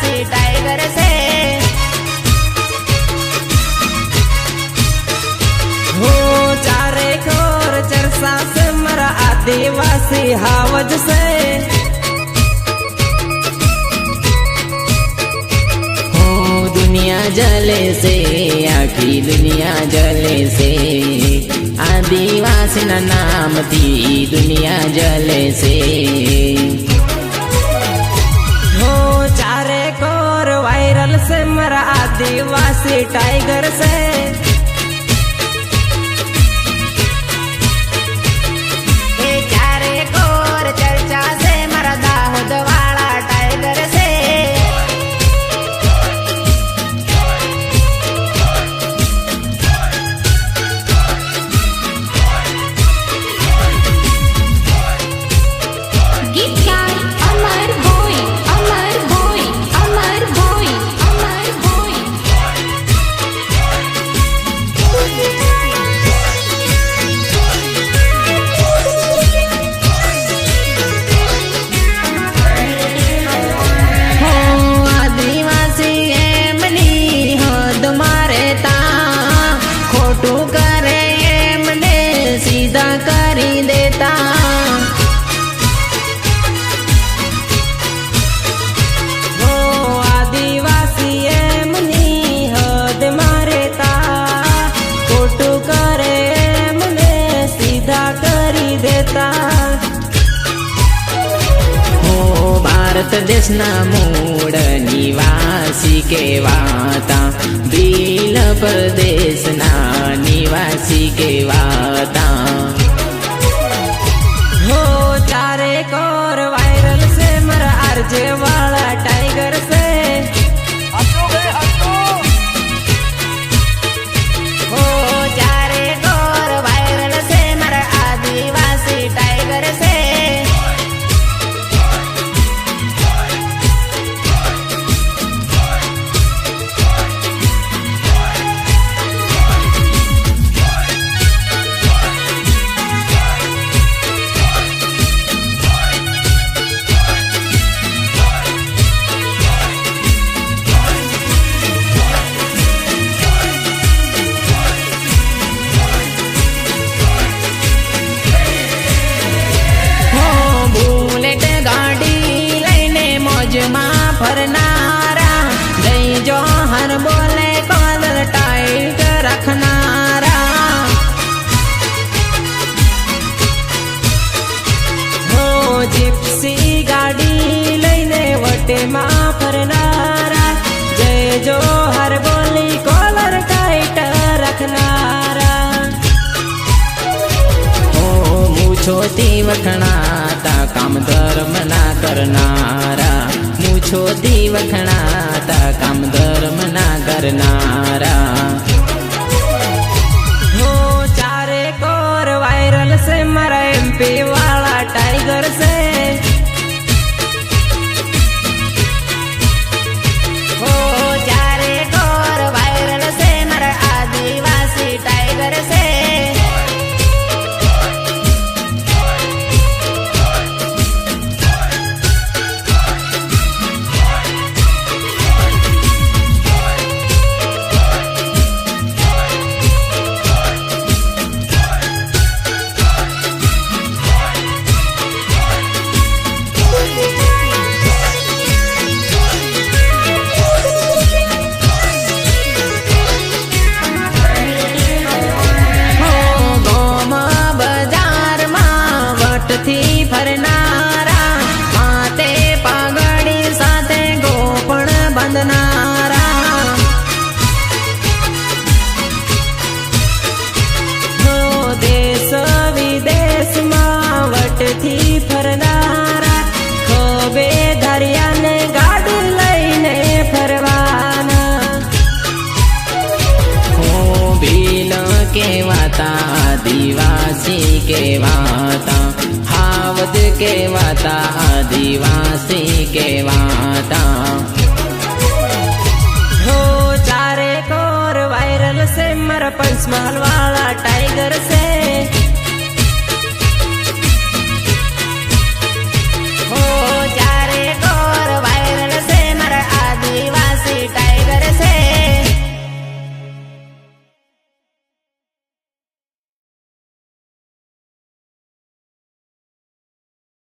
से टाइगर से। हो चारे खोर चरसा से मरा आदिवासी हावज से। हो दुनिया जले से आखी दुनिया जले से। आदिवासी ना नाम थी, दुनिया जले से। वायरल से मरा आदिवासी टाइगर से। ભારત દેશના મૂળ નિવાસી કેવાતા ભીલ પ્રદેશના નિવાસી કેવાતા હો તારે કોર વાયરલ છે મારા આરજે વાળા મૂછોથી વખણાતા કામ ધર્મ ના કરનારા. મૂછોથી વખણાતા કામ ધર્મ ના કરનારા. आदिवासी के वाता हावद के माता, आदिवासी के माता। हो चारे कोर वायरल से मर पंचमहल वाला टाइगर से